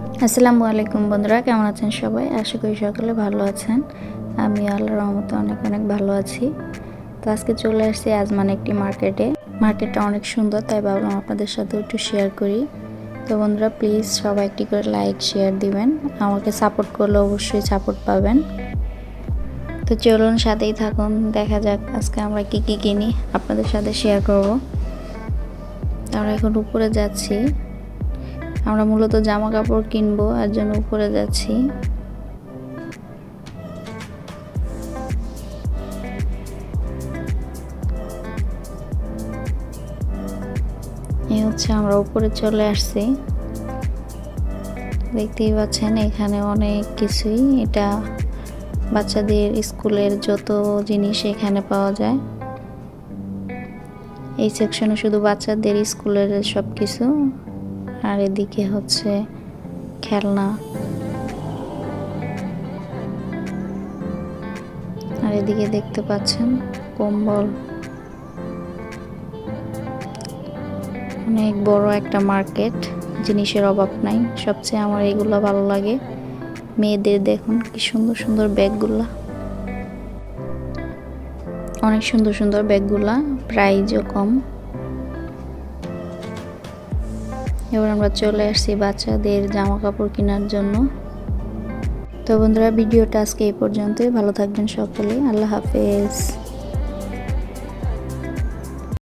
আসসালামু আলাইকুম বন্ধুরা, কেমন আছেন সবাই? আশা করি সকলে ভালো আছেন। আমি আল্লাহর রহমতে অনেক অনেক ভালো আছি। তো আজকে চলে আসছি আজমান একটি মার্কেটে। মার্কেটটা অনেক সুন্দর, তাই ভাবলাম আপনাদের সাথে একটু শেয়ার করি। তো বন্ধুরা প্লিজ সবাই একটি করে লাইক শেয়ার দিবেন। আমাকে সাপোর্ট করলে অবশ্যই সাপোর্ট পাবেন। তো চলুন সাথেই থাকুন, দেখা যাক আজকে আমরা কি কি কিনি, আপনাদের সাথে শেয়ার করব। আমরা এখন উপরে যাচ্ছি। আমরা মূলত জামা কাপড় কিনবো, আর জন্য উপরে যাচ্ছি। এই হচ্ছে আমরা উপরে চলে আসছি। দেখতেই পাচ্ছেন এখানে অনেক কিছুই। এটা বাচ্চাদের স্কুলের যত জিনিস এখানে পাওয়া যায়। এই সেকশনে শুধু বাচ্চাদের স্কুলের সব কিছু আর এদিকে হচ্ছে খেলনা। আর এদিকে দেখতে পাচ্ছেন কম্বল। অনেক বড় একটা মার্কেট, জিনিসের অভাব নাই। সবচেয়ে আমার এগুলো ভালো লাগে। মেয়েদের দেখুন কি সুন্দর সুন্দর ব্যাগগুলা। অনেক সুন্দর সুন্দর ব্যাগগুলা, প্রাইজও কম। এবার আমরা চলে আসছি বাচ্চাদের জামা কাপড় কেনার জন্য। তো বন্ধুরা, ভিডিওটা আজকে এই পর্যন্তই। ভালো থাকবেন সকলে। আল্লাহ হাফেজ।